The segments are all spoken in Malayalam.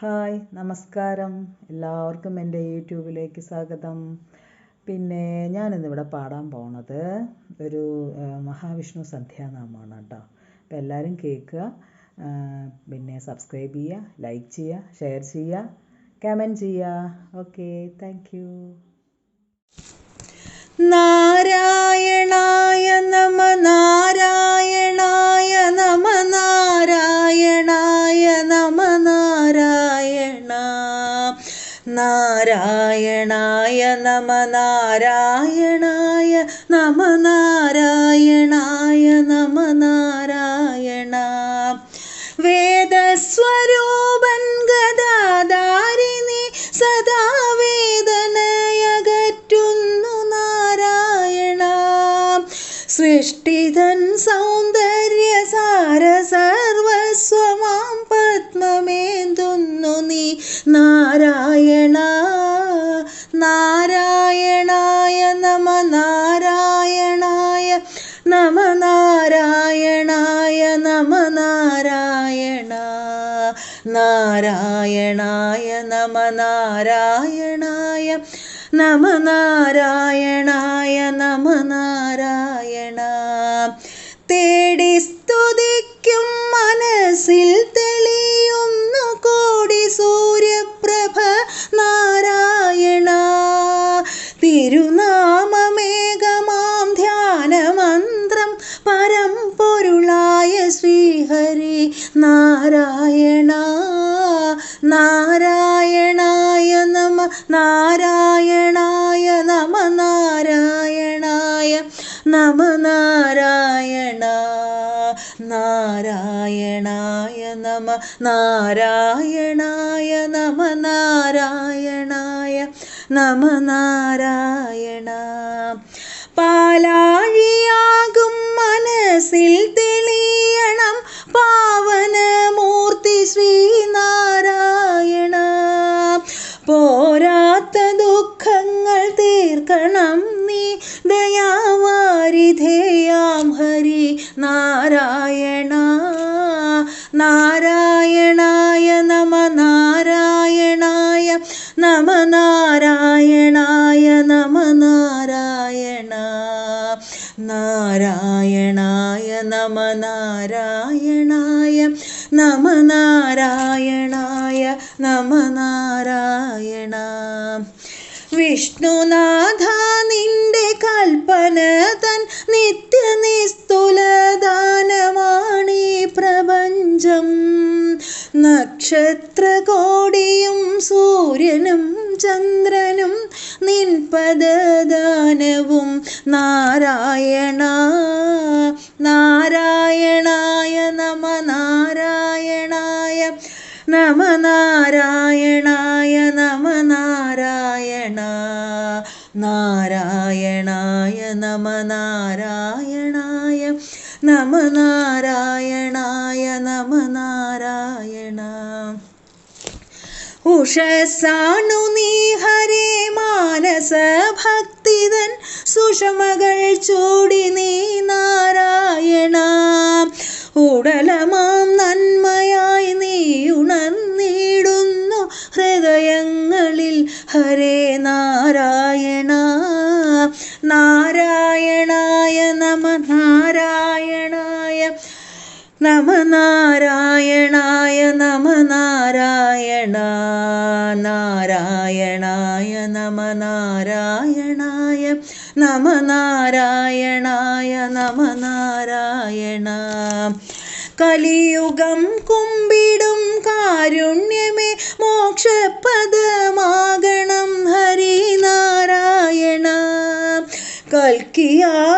ഹായ് നമസ്കാരം. എല്ലാവർക്കും എന്റെ യൂട്യൂബിലേക്ക് സ്വാഗതം. പിന്നെ ഞാനിന്നിവിടെ പാടാൻ പോണത് ഒരു മഹാവിഷ്ണു സന്ധ്യാനാമമാണ് കേട്ടോ. അപ്പോൾ എല്ലാവരും കേൾക്കുക. പിന്നെ സബ്സ്ക്രൈബ് ചെയ്യുക ലൈക്ക് ചെയ്യുക ഷെയർ ചെയ്യുക കമന്റ് ചെയ്യുക. ഓക്കെ താങ്ക് യു നാരായണായ നമ നാരായണായ നമ നാരായണായ നമ നാരായണ. വേദസ്വരൂപൻ ഗദാധാരിണി സദാ വേദനയകറ്റുന്നു നാരായണ. സൃഷ്ടിതൻ നമ നാരായണായ നമ നാരായണ നാരായണായ നമ നാരായണായ നമ നാരായണായ നമ നാരായണ തേടി നാരായണ നാരായണായ നമ നാരായണായ നമ നാരായണായ നമ നാരായണ നാരായണായ നമ നാരായണായ നമ നാരായണായ നമ നാരായണ. പാലാഴിയാകും പോരാത്ത ദുഃഖങ്ങൾ തീർക്കണം നീ. ദയാവാരിധേയാം ഹരി നാരായണ നാരായണായ നമ നാരായണായ നമ നാരായണ വിഷ്ണുനാഥ നിന്റെ കൽപ്പന തൻ നിത്യനിസ്തുലദാനമാണീ പ്രപഞ്ചം. നക്ഷത്രകോടിയും സൂര്യനും ചന്ദ്രനും നിൻപദദാനവും നാരായണ. നാരായണായ നമ നാരായണായ നമ നാരായണായ നമ നാരായണ. നാരായണായ നമ നാരായണായ നമ നാരായണായ നമ നാരായണ. ഉഷസാണു നീ ഹരേ മാനസ ഭക്തിതൻ സുഷമകൾ ചൂടി നമ നാരായണായ നമ നാരായണ നാരായണായ നമ നാരായണായ നമ നാരായണായ നമ നാരായണ കലിയുഗം കുമ്പിടും കാരുണ്യമേ മോക്ഷപദമാകണം ഹരിനാരായണ. കൽക്കിയായെന്തോ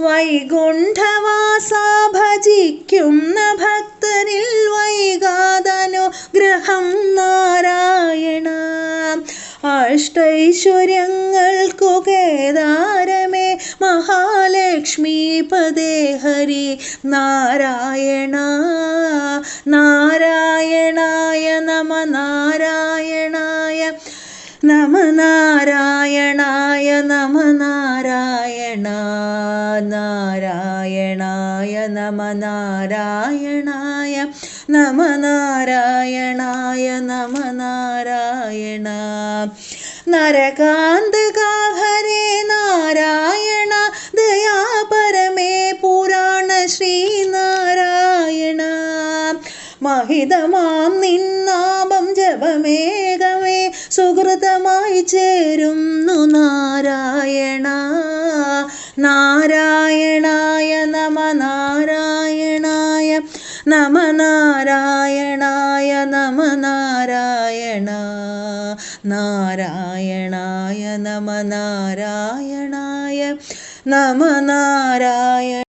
വൈകുണ്ഠവാസ ഭക്തരിൽ വൈകാതനുഗ്രഹം നാരായണ. അഷ്ടൈശ്വര്യങ്ങൾക്കു കേദാരമേ മഹാലക്ഷ്മി പദേ ഹരി നാരായണ. നാരായണായ നമ നാരായണ നാരായണായ നമ നാരായണ നാരായണായ നമ നാരായണായ നമ നാരായണായ നമ നാരായണ നരകാന്തകാ ഹരേ നാരായണ ദയാപരമേ പുരാണ ശ്രീനാരായണ. മഹിതമാം സുഹൃതമായി ചേരുന്നു നാരായണ. നാരായണായ നമ നാരായണായ നമ നാരായണായ നമ നാരായണ. നാരായണായ നമ നാരായണായ നമ നാരായണ.